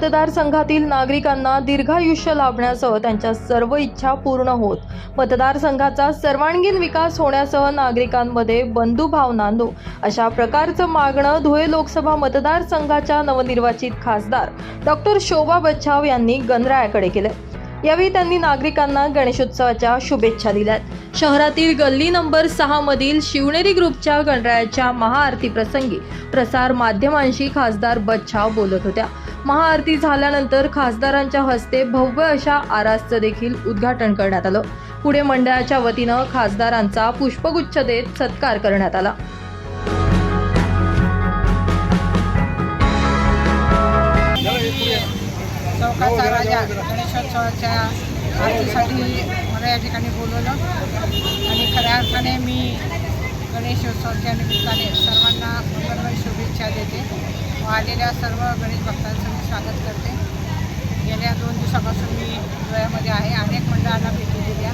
मतदारसंघातील नागरिकांना दीर्घायुष्य लाभण्यासह त्यांच्या सर्व इच्छा पूर्ण होत. मतदारसंघाचा सर्वांगीण विकास होण्यासह नागरिकांमध्ये बंधुभाव नांदो अशा प्रकारचं मागणं धुळे लोकसभा मतदारसंघाच्या नवनिर्वाचित खासदार डॉक्टर शोभा बच्छाव यांनी गणरायाकडे केलं यावेळी त्यांनी नागरिकांना गणेशोत्सवाच्या शुभेच्छा दिल्यात. शहरातील गल्ली नंबर सहा मधील शिवनेरी ग्रुपच्या गणरायाच्या महाआरती प्रसंगी प्रसार माध्यमांशी खासदार बच्छाव बोलत होत्या. महाआरती झाल्यानंतर खासदारांच्या हस्ते भव्य अशा आरासचं देखील उद्घाटन करण्यात आलं. पुढे मंडळाच्या वतीनं खासदारांचा पुष्पगुच्छ देत सत्कार करण्यात आला. चौकाचा राजा गणेशोत्सवाच्या आरतीसाठी मला या ठिकाणी बोलवलं. आणि खऱ्या अर्थाने मी गणेशोत्सवाच्या निमित्ताने सर्वांना मंगलमय शुभेच्छा देते. आलेल्या सर्व गणेश भक्तांचं मी स्वागत करते. गेल्या दोन दिवसापासून मी धुळ्यामध्ये आहे. अनेक मंडळांना भेटी दिल्या.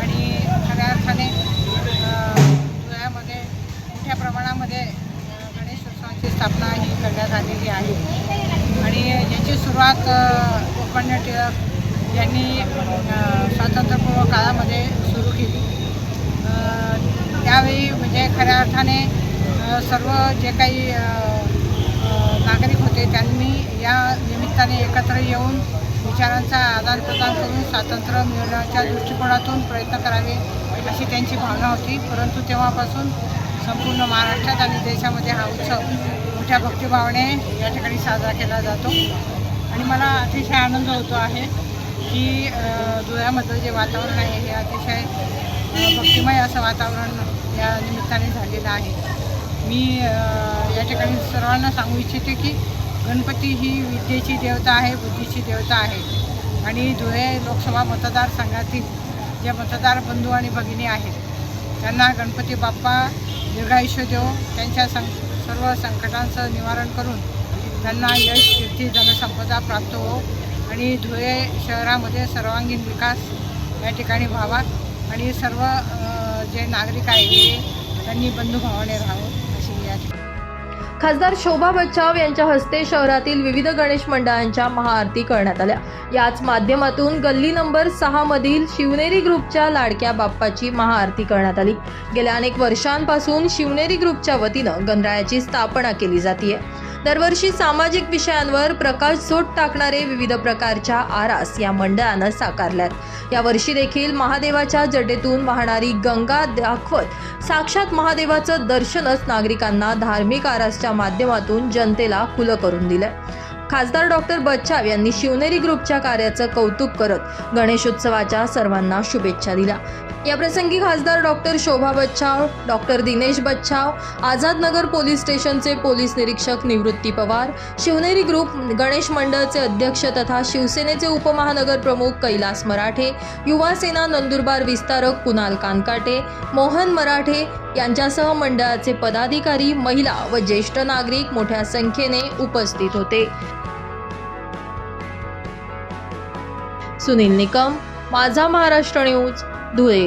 आणि खऱ्या अर्थाने धुळ्यामध्ये मोठ्या प्रमाणामध्ये गणेश उत्सवाची स्थापना ही करण्यात आलेली आहे. आणि याची सुरुवात लोकमान्य टिळक यांनी स्वातंत्र्यपूर्व काळामध्ये सुरू केली. त्यावेळी म्हणजे खऱ्या अर्थाने सर्व जे काही ते त्यांनी या निमित्ताने एकत्र येऊन विचारांचा आदानप्रदान करून स्वातंत्र्य मिळवण्याच्या दृष्टिकोनातून प्रयत्न करावे अशी त्यांची भावना होती. परंतु तेव्हापासून संपूर्ण महाराष्ट्रात आणि देशामध्ये हा उत्सव मोठ्या भक्तिभावाने या ठिकाणी साजरा केला जातो. आणि मला अतिशय आनंद होतो आहे की धुळ्यामधलं जे वातावरण आहे हे अतिशय भक्तिमय असं वातावरण या निमित्ताने झालेलं आहे. मी या ठिकाणी सर्वांना सांगू इच्छिते की गणपती ही विद्येची देवता आहे बुद्धीची देवता आहे. आणि धुळे लोकसभा मतदारसंघातील जे मतदार बंधू आणि भगिनी आहेत त्यांना गणपती बाप्पा दीर्घायुष्य देव त्यांच्या सं सर्व संकटांचं निवारण करून त्यांना यश कीर्ती जनसंपदा प्राप्त हो आणि धुळे शहरामध्ये सर्वांगीण विकास या ठिकाणी व्हावा. आणि सर्व जे नागरिक आहे हे त्यांनी बंधुभावाने राहावं. खासदार शोभा बच्चाव यांच्या हस्ते शहरातील विविध गणेश मंडळांच्या महाआरती करण्यात आल्या. याच माध्यमातून गल्ली नंबर सहा मधील शिवनेरी ग्रुपच्या लाडक्या बाप्पाची महाआरती करण्यात आली. गेल्या अनेक वर्षांपासून शिवनेरी ग्रुपच्या वतीनं गणरायाची स्थापना केली जाते दरवर्षी सामाजिक विषयांवर प्रकाश झोट टाकणारे विविध प्रकारच्या आरास या मंडळानं साकारल्यात. यावर्षी देखील महादेवाच्या जटेतून वाहणारी गंगा दाखवत साक्षात महादेवाचं दर्शनच नागरिकांना धार्मिक आरासच्या माध्यमातून जनतेला खुलं करून दिलंय. खासदार डॉक्टर बच्चाव यांनी शिवनेरी ग्रुपच्या कार्याचं कौतुक करत गणेशोत्सवाच्या सर्वांना शुभेच्छा दिल्या. याप्रसंगी खासदार doctor Shobha Bachhav doctor Dinesh Bachhav Azadnagar police स्टेशनचे पोलीस निरीक्षक निवृत्ती पवार शिवनेरी ग्रुप गणेश मंडळचे अध्यक्ष तथा शिवसेनेचे उपमहानगर प्रमुख कैलास मराठे युवा सेना नंदुरबार विस्तारक कुणाल कानकाटे मोहन मराठे यांच्यासह मंडळाचे पदाधिकारी महिला व ज्येष्ठ नागरिक मोठ्या संख्येने उपस्थित होते. सुनील निकम माझा महाराष्ट्र न्यूज धुळे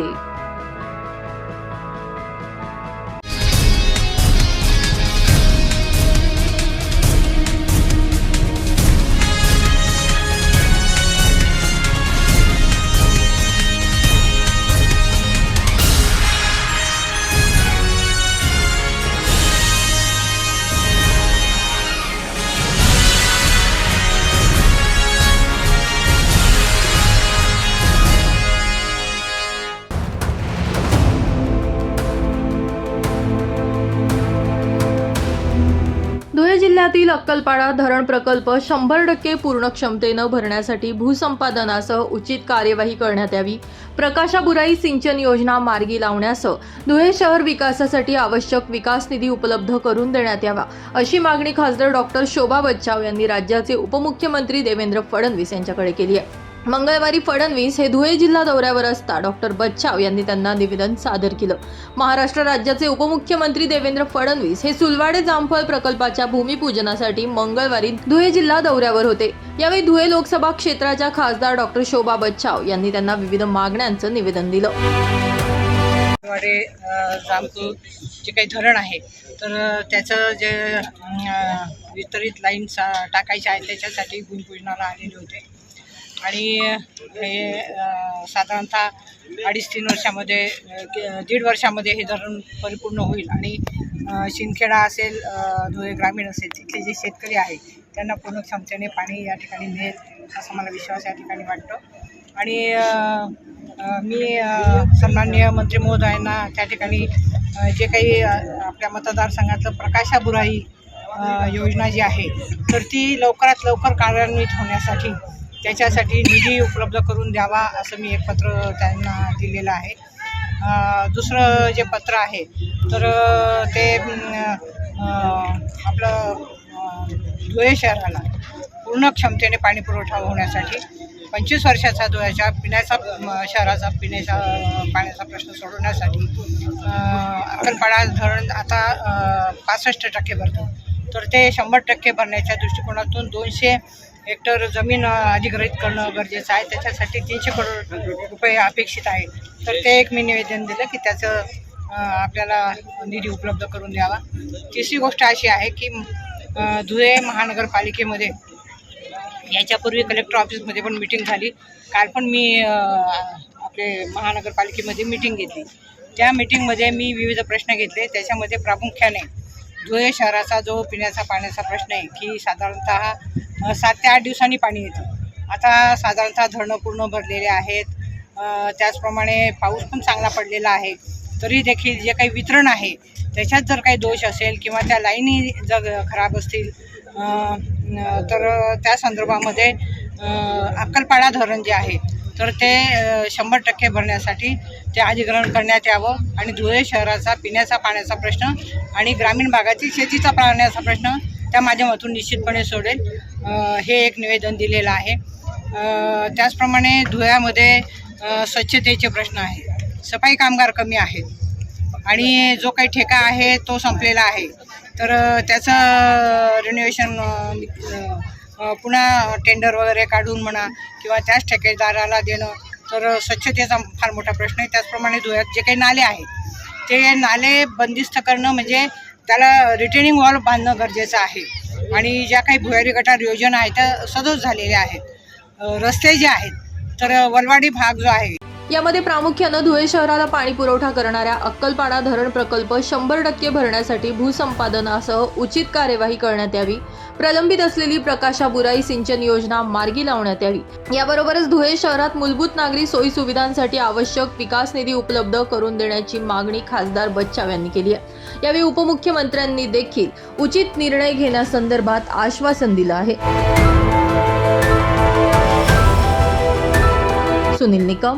जिल्ह्यातील अक्कलपाडा धरण प्रकल्प शंभर टक्के पूर्ण क्षमतेनं भरण्यासाठी भूसंपादनासह उचित कार्यवाही करण्यात यावी. प्रकाशाबुराई सिंचन योजना मार्गी लावण्यासह धुळे शहर विकासासाठी आवश्यक विकास निधी उपलब्ध करून देण्यात यावा अशी मागणी खासदार डॉक्टर शोभा बच्चाव यांनी राज्याचे उपमुख्यमंत्री देवेंद्र फडणवीस यांच्याकडे केली आहे. मंगळवारी फडणवीस हे धुळे जिल्हा दौऱ्यावर असता. डॉक्टर बच्चाव यांनी त्यांना निवेदन सादर केलं. महाराष्ट्र राज्याचे उपमुख्यमंत्री देवेंद्र फडणवीस हे सुलवाडे जामफळ प्रकल्पाच्या भूमिपूजनासाठी मंगळवारी धुळे जिल्हा दौऱ्यावर होते. यावेळी धुळे लोकसभा क्षेत्राच्या खासदार डॉक्टर शोभा बच्चाव यांनी त्यांना विविध मागण्यांचं निवेदन दिलं. वाडे जे काही धरण आहे तर त्याचं जे वितरित लाईन्स टाकायच्या आहेत त्याच्यासाठी भूमिपूजनाला आलेले होते. आणि हे साधारणतः अडीच तीन वर्षामध्ये दीड वर्षामध्ये हे धरण परिपूर्ण होईल. आणि शिंदखेडा असेल धुळे ग्रामीण असेल तिथले जे शेतकरी आहे त्यांना पूर्ण क्षमतेने पाणी या ठिकाणी मिळेल असा मला विश्वास या ठिकाणी वाटतो. आणि मी सन्माननीय मंत्री महोदयांना त्या ठिकाणी जे काही आपल्या मतदारसंघातलं प्रकाशा बुराई योजना जी आहे तर ती लवकरात लवकर कार्यान्वित होण्यासाठी त्याच्यासाठी निधी उपलब्ध करून द्यावा असं मी एक पत्र त्यांना दिलेलं आहे. दुसरं जे पत्र आहे तर ते आपलं धुळे शहराला पूर्ण क्षमतेने पाणी पुरवठा होण्यासाठी पंचवीस वर्षाचा धुळ्याच्या पिण्याचा शहराचा पिण्याचा पाण्याचा प्रश्न सोडवण्यासाठी अक्कलपाडा धरण आता पासष्ट टक्के भरतं. तर ते शंभर टक्के भरण्याच्या दृष्टिकोनातून दोनशे हेक्टर जमीन अधिग्रहित करणं गरजेचं आहे. त्याच्यासाठी तीनशे करोड रुपये अपेक्षित आहे. तर ते एक मी निवेदन दिलं की त्याचं आपल्याला निधी उपलब्ध करून द्यावा. तिसरी गोष्ट अशी आहे की धुळे महानगरपालिकेमध्ये याच्यापूर्वी कलेक्टर ऑफिसमध्ये पण मिटिंग झाली. काल पण मी आपले महानगरपालिकेमध्ये मिटिंग घेतली. त्या मिटिंगमध्ये मी विविध प्रश्न घेतले. त्याच्यामध्ये प्रामुख्याने धुळे शहराचा जो पिण्याचा पाण्याचा प्रश्न आहे की साधारणतः सात ते आठ दिवसांनी पाणी येतं. आता साधारणतः धरणं पूर्ण भरलेले आहेत. त्याचप्रमाणे पाऊस पण चांगला पडलेला आहे. तरी देखील जे काही वितरण आहे त्याच्यात जर काही दोष असेल किंवा त्या लाईनी जर खराब असतील तर त्या संदर्भामध्ये अक्कलपाडा धरण जे आहे तर ते शंभर टक्के भरण्यासाठी ते अधिग्रहण करण्यात यावं आणि धुळे शहराचा पिण्याचा पाण्याचा प्रश्न आणि ग्रामीण भागातील शेतीचा पाण्याचा प्रश्न त्या माध्यमातून निश्चितपणे सोडेल. हे एक निवेदन दिलेलं आहे. त्याचप्रमाणे धुळ्यामध्ये स्वच्छतेचे प्रश्न आहे सफाई कामगार कमी आहेत. आणि जो काही ठेका आहे तो संपलेला आहे. तर त्याचं रिनोव्हेशन पुन्हा टेंडर वगैरे काढून म्हणा किंवा त्याच ठेकेदाराला देणं तर स्वच्छतेचा फार मोठा प्रश्न आहे. त्याचप्रमाणे धुळ्यात जे काही नाले आहेत ते नाले बंदिस्त करणं म्हणजे त्याला रिटेनिंग वॉल बांधणं गरजेचं आहे. आणि ज्या काही भुयारी गटार योजना आहेत त्या सदोष झालेल्या आहेत. रस्ते जे आहेत तर वलवाडी भाग जो आहे यामध्ये प्रामुख्यानं धुळे शहराला पाणी पुरवठा करणाऱ्या अक्कलपाडा धरण प्रकल्प शंभर टक्के भरण्यासाठी भूसंपादनासह उचित कार्यवाही करण्यात यावी. प्रलंबित असलेली प्रकाशा बुराई सिंचन योजना मार्गी लावण्यात यावी. याबरोबरच धुळे शहरात मूलभूत नागरी सोयी सुविधांसाठी आवश्यक विकास निधी उपलब्ध करून देण्याची मागणी खासदार बच्चाव यांनी केली आहे. यावेळी उपमुख्यमंत्र्यांनी देखील उचित निर्णय घेण्यासंदर्भात आश्वासन दिलं आहे. सुनील निकम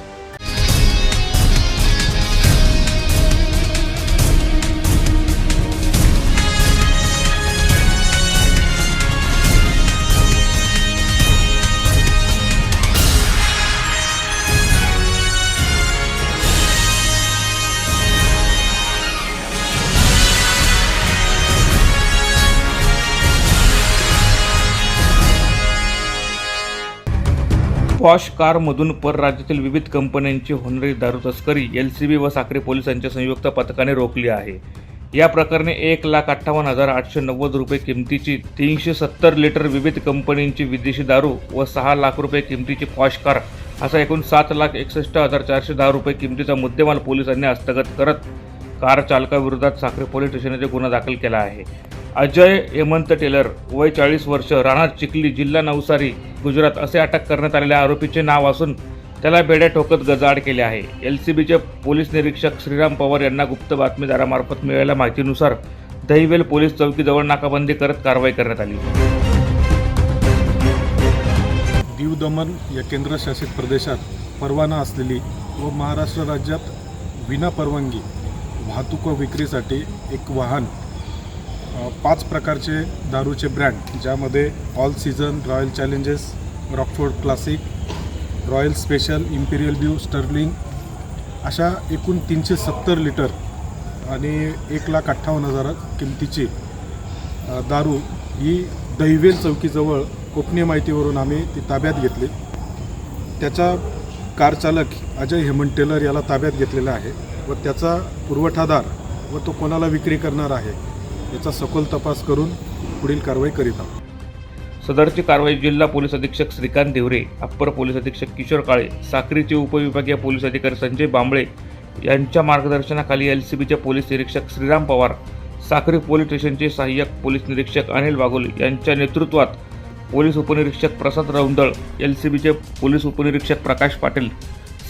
पॉश कारमधून परराज्यातील विविध कंपन्यांची होणारी दारू तस्करी एल सी बी व साक्री पोलिसांच्या संयुक्त पथकाने रोखली आहे. या प्रकरणी एक लाख अठ्ठावन्न हजार आठशे नव्वद रुपये किमतीची तीनशे सत्तर लिटर विविध कंपनींची विदेशी दारू व सहा लाख रुपये किमतीची पॉश कार असा एकूण सात लाख एकसष्ट हजार चारशे दहा रुपये किमतीचा मुद्देमाल पोलिसांनी हस्तगत करत कार चालकाविरोधात साखरे पोलीस स्टेशन येथे गुन्हा दाखल केला आहे. अजय हेमंत टेलर वय चाळीस वर्ष राहणार चिखली जिल्हा नवसारी गुजरात असे अटक करण्यात आलेल्या आरोपीचे नाव असून त्याला बेड्या ठोकत गजाआड केले आहे. एल सी बीचे पोलीस निरीक्षक श्रीराम पवार यांना गुप्त बातमीदारामार्फत मिळालेल्या माहितीनुसार दहिवेल पोलीस चौकीजवळ नाकाबंदी करत कारवाई करण्यात आली. दीव दमन या केंद्रशासित प्रदेशात परवाना असलेली व महाराष्ट्र राज्यात विना परवानगी वाहतूक व विक्रीसाठी एक वाहन पाच प्रकारचे दारूचे ब्रँड ज्यामध्ये all season royal challenges Rockford classic royal special imperial blue sterling अशा एकूण तीनशे सत्तर लिटर आणि एक लाख अठ्ठावन्न हजार किमतीची दारू ही दहिवेल चौकीजवळ गोपनीय माहितीवरून आम्ही ती ताब्यात घेतली. त्याचा कार चालक अजय हेमंत टेलर याला ताब्यात घेतलेला आहे व त्याचा पुरवठादार व तो कोणाला विक्री करणार आहे याचा सखोल तपास करून पुढील कारवाई करीत आहोत. सदरची कारवाई जिल्हा पोलीस अधीक्षक श्रीकांत देवरे अप्पर पोलीस अधीक्षक किशोर काळे साक्रीचे उपविभागीय पोलीस अधिकारी संजय बांबळे यांच्या मार्गदर्शनाखाली एल सी बीचे पोलीस निरीक्षक श्रीराम पवार साक्री पोलीस स्टेशनचे सहाय्यक पोलीस निरीक्षक अनिल बागुल यांच्या नेतृत्वात पोलीस उपनिरीक्षक प्रसाद रौंदळ एल सी बीचे पोलीस उपनिरीक्षक प्रकाश पाटील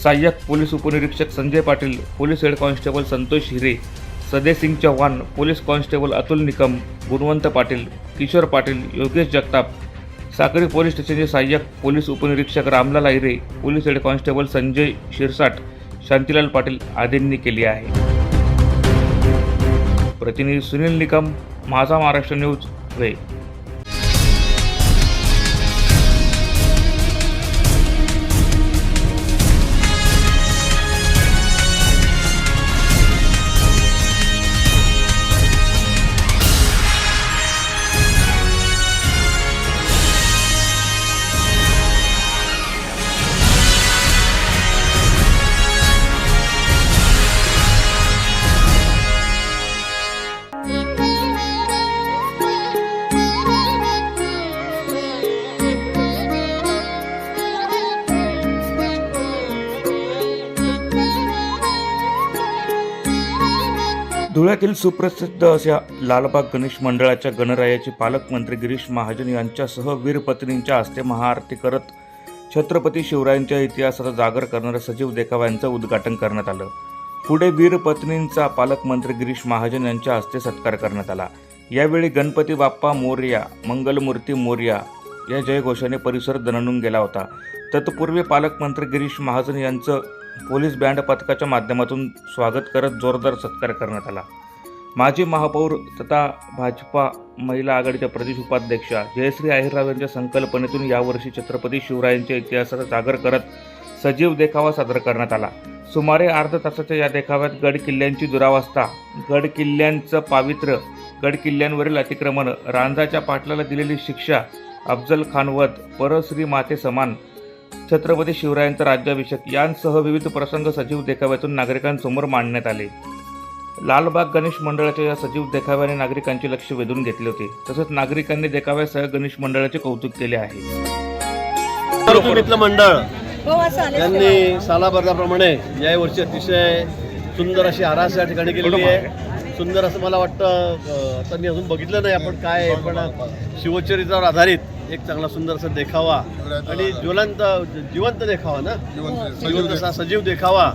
सहाय्यक पोलीस उपनिरीक्षक Sanjay Patil police head constable Santosh Hire Sadesing Chavan police constable Atul Nikam Gunwant Patil Kishor Patil Yogesh Jagtap Sakri police स्टेशनचे सहाय्यक पोलीस उपनिरीक्षक Ramlal Ahire police head constable Sanjay Shirsat Shantilal Patil आदींनी केली आहे. प्रतिनिधी सुनील निकम माझा Maharashtra news Dhule धुळ्यातील सुप्रसिद्ध अशा लालबाग गणेश मंडळाच्या गणरायाचे पालकमंत्री गिरीश महाजन यांच्यासह वीरपत्नींच्या हस्ते महाआरती करत छत्रपती शिवरायांच्या इतिहासाचा जागर करणाऱ्या सजीव देखाव्यांचं उद्घाटन करण्यात आलं. पुढे वीरपत्नींचा पालकमंत्री गिरीश महाजन यांच्या हस्ते सत्कार करण्यात आला. यावेळी गणपती बाप्पा मोर्या मंगलमूर्ती मोर्या या जयघोषाने परिसर दणनून गेला होता. तत्पूर्वी पालकमंत्री गिरीश महाजन यांचं पोलीस बँड पथकाच्या माध्यमातून स्वागत करत जोरदार सत्कार करण्यात आला. माजी महापौर तथा भाजपा महिला आघाडीच्या प्रदेश उपाध्यक्षा जयश्री आहेरराव यांच्या संकल्पनेतून यावर्षी छत्रपती शिवरायांच्या इतिहासाचा जागर करत सजीव देखावा सादर करण्यात आला. सुमारे अर्धा तासाच्या या देखाव्यात गड किल्ल्यांची दुरावस्था गड किल्ल्यांचं पावित्र्य गड किल्ल्यांवरील अतिक्रमण रांजाच्या पाटलाला दिलेली शिक्षा अफजल खानवत परश्री माते समान छत्रपती शिवरायांचा राज्याभिषेक यांसह विविध प्रसंग सजीव देखाव्यातून नागरिकांसमोर मांडण्यात आले. लालबाग गणेश मंडळाच्या या सजीव देखाव्याने नागरिकांचे लक्ष वेधून घेतले होते. तसंच नागरिकांनी देखाव्यासह गणेश मंडळाचे कौतुक केले आहे. मंडळ यांनी सालाभराप्रमाणे या वर्षी अतिशय सुंदर अशी आरास या ठिकाणी केलेली आहे. सुंदर असं मला वाटतं आता मी अजून बघितलं नाही आपण काय आहे, पण शिवचरित्रावर आधारित एक चांगला सुंदर असा देखावा आणि ज्वलंत जिवंत देखावा ना? जिवंत असा सजीव देखावा.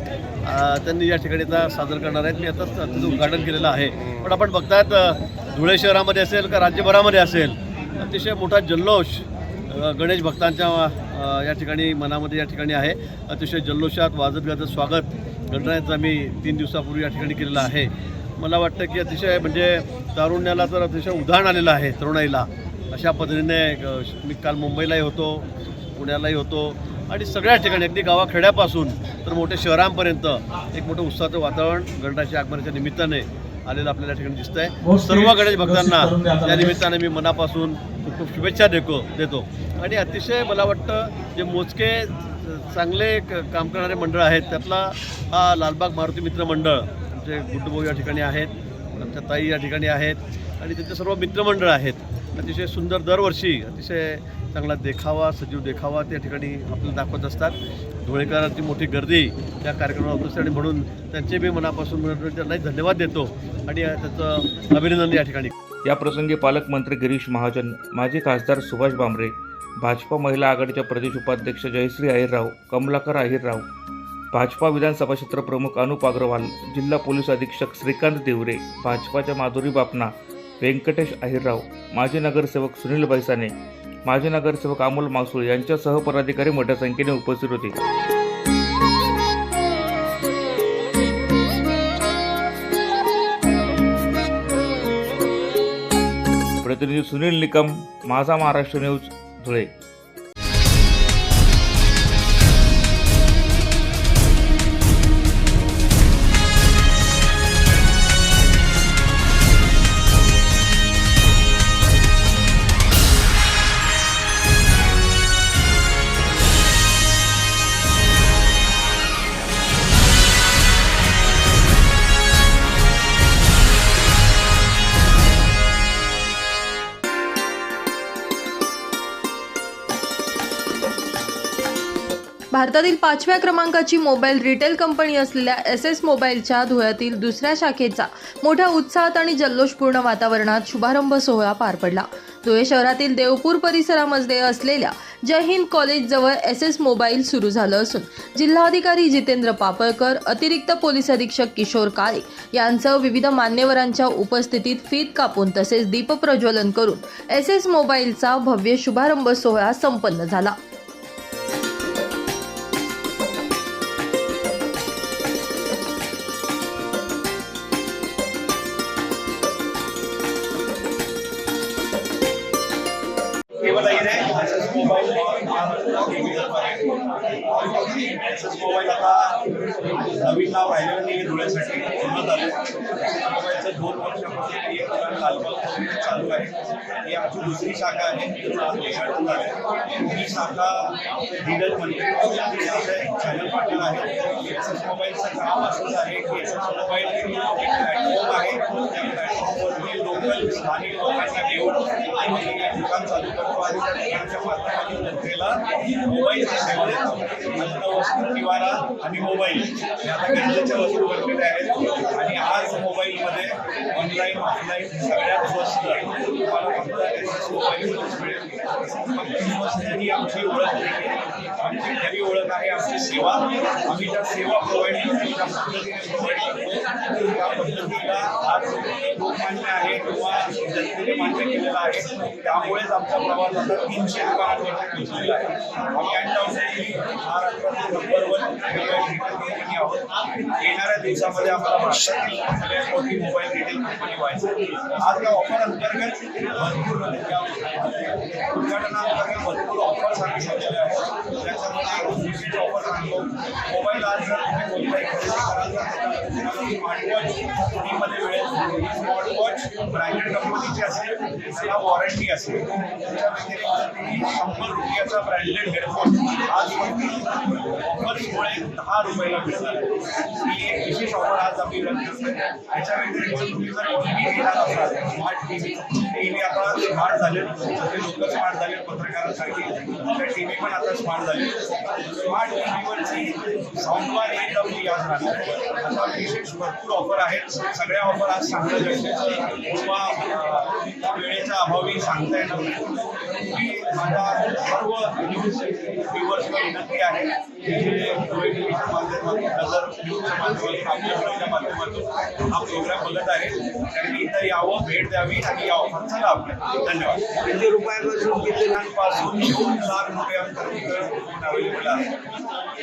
त्यांनी या ठिकाणी सादर करणार आहेत. मी आताच त्याचं उद्घाटन केलेलं आहे. पण आपण बघतायत अं, धुळे शहरामध्ये असेल का राज्यभरामध्ये असेल अतिशय मोठा जल्लोष गणेश भक्तांच्या या ठिकाणी मनामध्ये या ठिकाणी आहे. अतिशय जल्लोषात वाजत गाजत स्वागत गणरायाचं आम्ही तीन दिवसापूर्वी या ठिकाणी केलेलं आहे. मला वाटतं की अतिशय म्हणजे तारुण्याला तर अतिशय उदाहरण आलेलं आहे तरुणाईला. अशा पद्धतीने मी काल मुंबईलाही होतो पुण्यालाही होतो आणि सगळ्या ठिकाणी अगदी गावाखेड्यापासून तर मोठ्या शहरांपर्यंत एक मोठं उत्साहाचं वातावरण गणरायाच्या आगमनाच्या निमित्ताने आलेलं आपल्याला या ठिकाणी दिसतंय. सर्व गणेश भक्तांना या निमित्ताने मी मनापासून खूप खूप शुभेच्छा देतो देतो. आणि अतिशय मला वाटतं जे मोजके चांगले क- काम करणारे मंडळ आहेत त्यातला हा लालबाग मारुती मित्र मंडळ आमचे गुड्डूभाऊ या ठिकाणी आहेत आमच्या ताई या ठिकाणी आहेत आणि त्यांचे सर्व मित्रमंडळ आहेत. अतिशय सुंदर दरवर्षी अतिशय चांगला देखावा सजीव देखावा त्या ठिकाणी आपल्याला दाखवत असतात. धुळेकरांची मोठी गर्दी त्या कार्यक्रमावर असते आणि म्हणून त्यांचे मी मनापासून त्यांनाही धन्यवाद देतो आणि त्याचं अभिनंदन या ठिकाणी. या प्रसंगी पालकमंत्री गिरीश महाजन माजी खासदार सुभाष भामरे भाजपा महिला आघाडीच्या प्रदेश उपाध्यक्ष जयश्री अहिरराव कमलाकर अहिरराव भाजपा विधानसभा क्षेत्र प्रमुख अनुप अग्रवाल जिल्हा पोलीस अधीक्षक श्रीकांत देवरे भाजपाच्या माधुरी बापना व्यंकटेश अहिरराव माजी नगरसेवक सुनील बैसाने माजी नगरसेवक अमोल मासूळ यांच्यासह पदाधिकारी मोठ्या संख्येने उपस्थित होते. प्रतिनिधी सुनील निकम माझा महाराष्ट्र न्यूज धुळे. भारतातील पाचव्या क्रमांकाची मोबाईल रिटेल कंपनी असलेल्या एस एस मोबाईलच्या धुळ्यातील दुसऱ्या शाखेचा मोठ्या उत्साहात आणि जल्लोषपूर्ण वातावरणात शुभारंभ सोहळा पार पडला. धुळे शहरातील देवपूर परिसरामध्ये असलेल्या जय हिंद कॉलेजजवळ एस एस मोबाईल सुरू झालं असून जिल्हाधिकारी जितेंद्र पापळकर अतिरिक्त पोलीस अधीक्षक किशोर काळे यांचं विविध मान्यवरांच्या उपस्थितीत फीत कापून तसेच दीपप्रज्वलन करून एस एस मोबाईलचा भव्य शुभारंभ सोहळा संपन्न झाला. चालू आहे ही आमची दुसरी शाखा आहे. ही शाखा डीलर मंत्री चॅनल पाटील आहे. एस एस मोबाईलचं काम असंच आहे की एस एस मोबाईल एक प्लॅटफॉर्म आहे. त्या प्लॅटफॉर्मवरती लोकल स्थानिक लोकांना घेऊन आम्ही दुकान चालू करतो आणि त्या दुकानच्या माध्यमातून जनतेला मोबाईलची सेवा देतो. अन्न वस्तू निवारा आणि मोबाईल हे आता गरजेच्या वस्तू बनलेल्या आहेत आणि आज मोबाईलमध्ये ऑनलाईन ऑफलाईन सगळ्यात स्वस्त. तुम्हाला फक्त मोबाईलवरच मिळेल. फक्त स्वस्त ही आमची ओळख नाही आहे. आमची खरी ओळख आहे आमची सेवा. आम्ही त्या सेवा प्रोव्हाइड त्या पद्धतीने प्रोव्हाइड करतो. पद्धतीला आज लोकमान्य आहे किंवा जनतेने मान्य केलेलं आहे त्यामुळेच आमचा प्रवास आता तीनशे दुकानांवरती पोहोचलेला आहे आम्ही अनडाऊटली महाराष्ट्रातील नंबर वन कंपनी आहोत येणाऱ्या दिवसामध्ये आम्हाला महाराष्ट्रातील सगळ्यात मोठी मोबाईल रिटेल कंपनी व्हायचं आज या ऑफर अंतर्गत भरपूर उद्घाटनाअंतर्गत भरपूर ऑफर्स आम्ही ठेवलेल्या आहेत त्याच्यामध्ये ऑफर सांगतो मोबाईल आज जर तुम्ही कोणताही खरेदी कराल तर तुम्हाला स्मार्टवॉच फ्रीमध्ये मिळेल स्मार्ट वॉच ब्रँडेड कंपनीची असेल त्याला वॉरंटी असेल त्याच्या व्यतिरिक्त तुम्ही शंभर रुपयाचा ब्रँडेड हेडफोन आज ऑफर्समुळे दहा रुपयाला मिळणार. ही एक विशेष ऑफर आज आम्ही रन याच्या त्याच्या व्यतिरिक्त तुम्ही जर टी व्ही घेणार असाल smart T V T V आता स्मार्ट झाले. सगळे लोक स्मार्ट झाले पत्रकारांसाठी त्या टी व्ही पण आता स्मार्ट झाले. स्मार्ट टी व्हीवरची साऊंडबार एकदम याद राहणार. अशा विशेष भरपूर ऑफर आहेत. सगळ्या ऑफर आज सांगणं गरजेचं किंवा वेळेच्या अभावी सांगता येणार नाही. माझ्या सर्व न्यूज व्ह्युअर्सला विनंती आहे जे डोळे टीव्हीच्या माध्यमातून नजर न्यूजच्या माध्यमातून आपल्या माध्यमातून हा प्रोग्राम बघत आहे. त्यांनी इथं यावं भेट द्यावी आणि या ऑफरचा लाभ घ्यावा. धन्यवाद. किती रुपयापासून किती लाखांपासून दोन लाख रुपयांपर्यंत अवेलेबल आहे?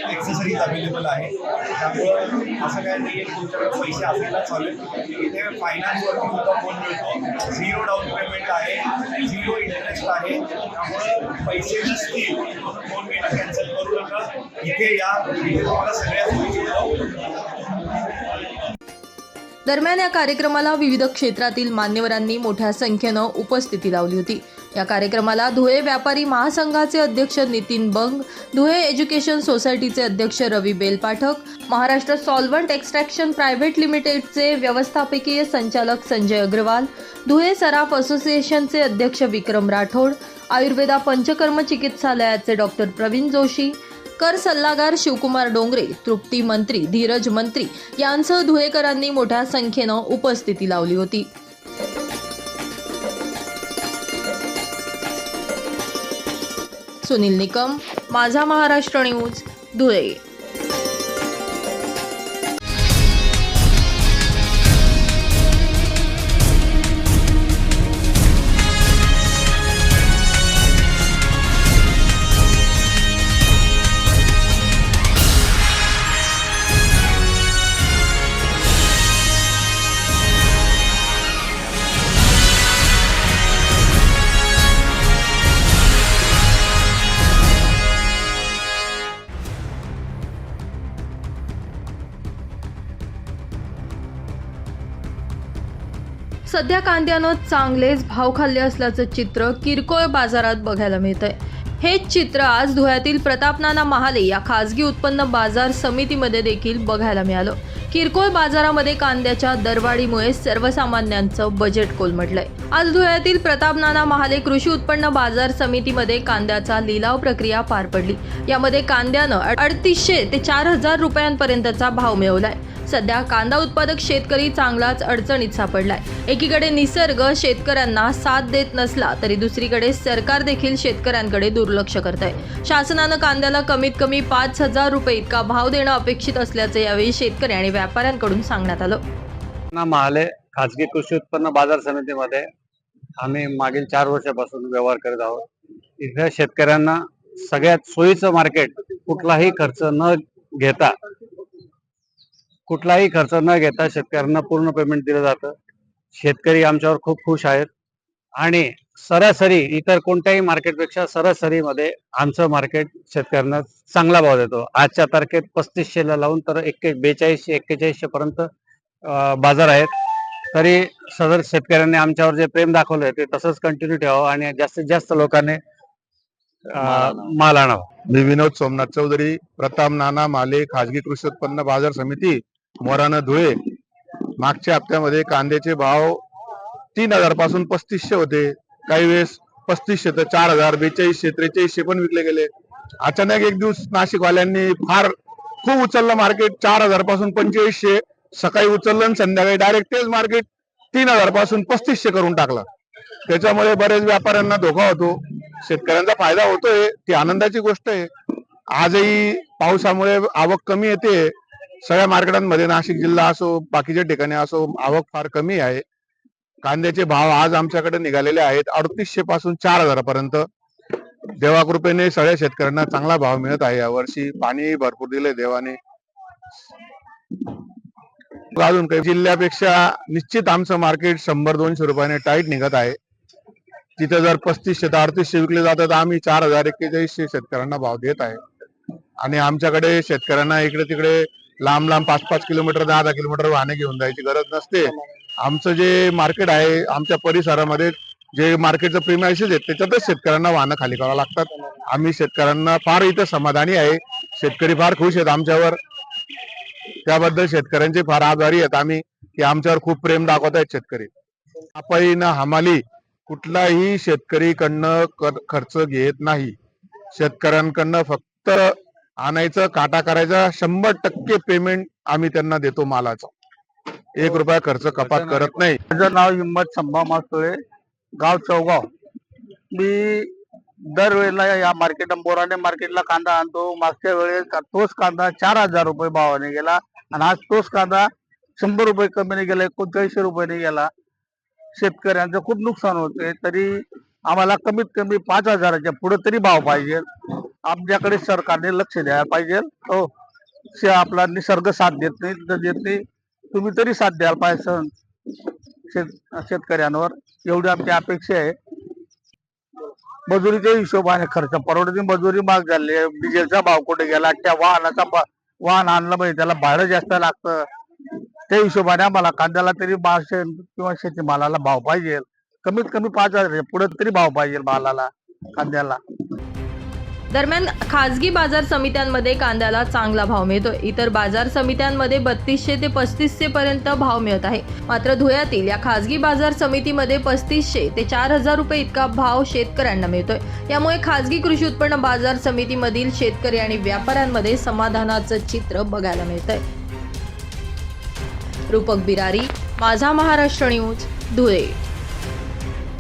ॲक्सेसरीज अवेलेबल आहे. त्यामुळं असं काय नाही आहे. तुमच्याकडे पैसे असायला चालेल इथे फायनान्सवरती फोन मिळतो झिरो डाऊन पेमेंट आहे झिरो इंटरेस्ट आहे. त्यामुळं पैसे नसतील फोन मी कॅन्सल करू नका. इथे या. इथे तुम्हाला सगळ्या सोयी सुविधा दरम्यान या कार्यक्रमाला विविध क्षेत्रातील मान्यवरांनी मोठ्या संख्येनं उपस्थिती लावली होती. या कार्यक्रमाला धुळे व्यापारी महासंघाचे अध्यक्ष नितीन बंग धुळे एज्युकेशन सोसायटीचे अध्यक्ष Ravi Belpathak Maharashtra solvent extraction private लिमिटेडचे व्यवस्थापकीय संचालक संजय अग्रवाल धुळे सराफ असोसिएशनचे अध्यक्ष विक्रम राठोड आयुर्वेदा पंचकर्म चिकित्सालयाचे डॉक्टर प्रवीण जोशी कर सल्लागार शिवकुमार डोंगरे तृप्ती मंत्री धीरज मंत्री यांसह धुळेकरांनी मोठ्या संख्येनं उपस्थिती लावली होती. सुनील निकम माझा महाराष्ट्र न्यूज धुळे. सध्या कांद्यानं चांगलेच भाव खाल्ले असल्याचं चित्र किरकोळ बाजारात बघायला मिळतंय. हेच चित्र आज धुळ्यातील प्रतापनाना महाले या खासगी उत्पन्न बाजार समितीमध्ये देखील बघायला मिळालं. किरकोळ बाजारामध्ये कांद्याच्या दरवाढीमुळे सर्वसामान्यांचं बजेट कोलमडलंय. आज धुळ्यातील प्रतापनाना महाले कृषी उत्पन्न बाजार समितीमध्ये कांद्याचा लिलाव प्रक्रिया पार पडली. यामध्ये कांद्यानं अडतीसशे ते चार हजार रुपयांपर्यंतचा भाव मिळवलाय. सध्या कांदा उत्पादक शेतकरी चांगलाच अडचणीत सापडलाय. एकीकडे निसर्ग शेतकऱ्यांना साथ देत नसला तरी दुसरीकडे सरकार देखील शेतकऱ्यांकडे दुर्लक्ष करत आहे शासनानं कांद्याला कमीत कमी पाच हजार रुपये इतका भाव देणं अपेक्षित असल्याचं यावेळी शेतकरी आणि व्यापाऱ्यांकडून सांगण्यात आलं. ना महाले खाजगी कृषी उत्पन्न बाजार समितीमध्ये आम्ही मागील चार वर्षापासून व्यवहार करत आहोत. इथे शेतकऱ्यांना सगळ्यात सोयीचं मार्केट कुठलाही खर्च न घेता कुठलाही खर्च न घेता शेतकऱ्यांना पूर्ण पेमेंट दिलं जातं. शेतकरी आमच्यावर खूप खुश आहेत. आणि सरासरी इतर कोणत्याही मार्केटपेक्षा सरासरीमध्ये आमचं मार्केट शेतकऱ्यांना चांगला भाव देतो. आजच्या तारखेत पस्तीसशेला लावून तर एक्के बेचाळीसशे एक्केचाळीसशे पर्यंत बाजार आहेत. तरी सदर शेतकऱ्यांनी आमच्यावर जे प्रेम दाखवलंय ते तसंच कंटिन्यू ठेवावं आणि जास्तीत जास्त लोकांनी माल आणावा. मी विनोद सोमनाथ चौधरी प्रताप नाना माले खाजगी कृषी उत्पन्न बाजार समिती मोरानं धुळे. मागच्या हप्त्यामध्ये कांद्याचे भाव तीन हजारपासून पस्तीसशे होते. काही वेळेस पस्तीसशे तर चार हजार बेचाळीसशे त्रेचाळीसशे पण विकले गेले. अचानक एक दिवस नाशिकवाल्यांनी फार खूप उचललं मार्केट. चार हजारपासून पंचेचाळीसशे सकाळी उचललं आणि संध्याकाळी डायरेक्ट तेच मार्केट तीन हजारपासून पस्तीसशे करून टाकलं. त्याच्यामुळे बरेच व्यापाऱ्यांना धोका होतो. शेतकऱ्यांचा फायदा होतोय. ती आनंदाची गोष्ट आहे. आजही पावसामुळे आवक कमी येते. सगळ्या मार्केटांमध्ये नाशिक जिल्हा असो बाकीच्या ठिकाणी असो आवक फार कमी आहे. कांद्याचे भाव आज आमच्याकडे निघालेले आहेत अडतीसशे पासून चार हजारापर्यंत. देवाकृपेने सगळ्या शेतकऱ्यांना चांगला भाव मिळत आहे यावर्षी पाणी भरपूर दिले देवाने. अजून काही जिल्ह्यापेक्षा निश्चित आमचं मार्केट शंभर दोनशे रुपयाने टाईट निघत आहे. तिथे जर पस्तीसशे ते अडतीसशे विकले जातात तर आम्ही चार हजार एक्केचाळीसशे शेतकऱ्यांना भाव देत आहे. आणि आमच्याकडे शेतकऱ्यांना इकडे तिकडे लांब लांब पाच पाच किलोमीटर दहा दहा किलोमीटर वाहने घेऊन जायची गरज नसते. आमचं जे मार्केट आहे आमच्या परिसरामध्ये जे मार्केटचं प्रिमायसेस आहेत त्याच्यातच शेतकऱ्यांना वाहनं खाली करावं लागतात. आम्ही शेतकऱ्यांना फार इथं समाधानी आहे. शेतकरी फार खुश आहेत आमच्यावर. त्याबद्दल शेतकऱ्यांचे फार आभारी आहेत आम्ही की आमच्यावर खूप प्रेम दाखवत आहेत शेतकरी. आपण हमाली कुठलाही शेतकरीकडनं खर्च घेत नाही. शेतकऱ्यांकडनं फक्त आणायचं काटा करायचा शंभर टक्के पेमेंट आम्ही त्यांना देतो मालाचा. एक रुपया खर्च कपात करत नाही. माझं नाव हिम्मत संभा मासोळे गाव चौगाव. मी दरवेळेला या मार्केट बोराने मार्केटला कांदा आणतो. मागच्या वेळेस तोच कांदा चार हजार रुपये भावाने गेला. आणि आज तोच कांदा शंभर रुपये कमीने गेला एकोणचाळीसशे रुपयाने गेला. शेतकऱ्यांचं खूप नुकसान होते तरी आम्हाला कमीत कमी पाच हजाराच्या पुढे तरी भाव पाहिजे. आमच्याकडे सरकारने लक्ष द्यायला पाहिजे. हो. शे आपला निसर्ग साथ देत नाही देत नाही. तुम्ही तरी साथ द्यायला पाहिजे शेत शेतकऱ्यांवर. एवढी आमची अपेक्षा आहे. मजुरीच्या हिशोबाने खर्च. परवडती मजुरी महाग झाली आहे. डिझेलचा भाव कुठे गेला? त्या वाहनाचा वाहन आणलं म्हणजे त्याला भाडं जास्त लागतं. त्या हिशोबाने आम्हाला कांद्याला तरी बारशे किंवा शेतीमालाला भाव पाहिजे. कमीत कमी पाच हजार पुढे तरी भाव पाहिजे मालाला कांद्याला. दरम्यान खासगी बाजार समित्यांमध्ये कांद्याला चांगला भाव मिळतोय. इतर बाजार समित्यांमध्ये बत्तीसशे ते पस्तीसशे पर्यंत भाव मिळत आहे. मात्र धुळ्यातील या खासगी बाजार समितीमध्ये पस्तीसशे ते चार हजार रुपये इतका भाव शेतकऱ्यांना मिळतोय. यामुळे खासगी कृषी उत्पन्न बाजार समितीमधील शेतकरी आणि व्यापाऱ्यांमध्ये समाधानाचं चित्र बघायला मिळतंय. रूपक बिरारी माझा महाराष्ट्र न्यूज धुळे.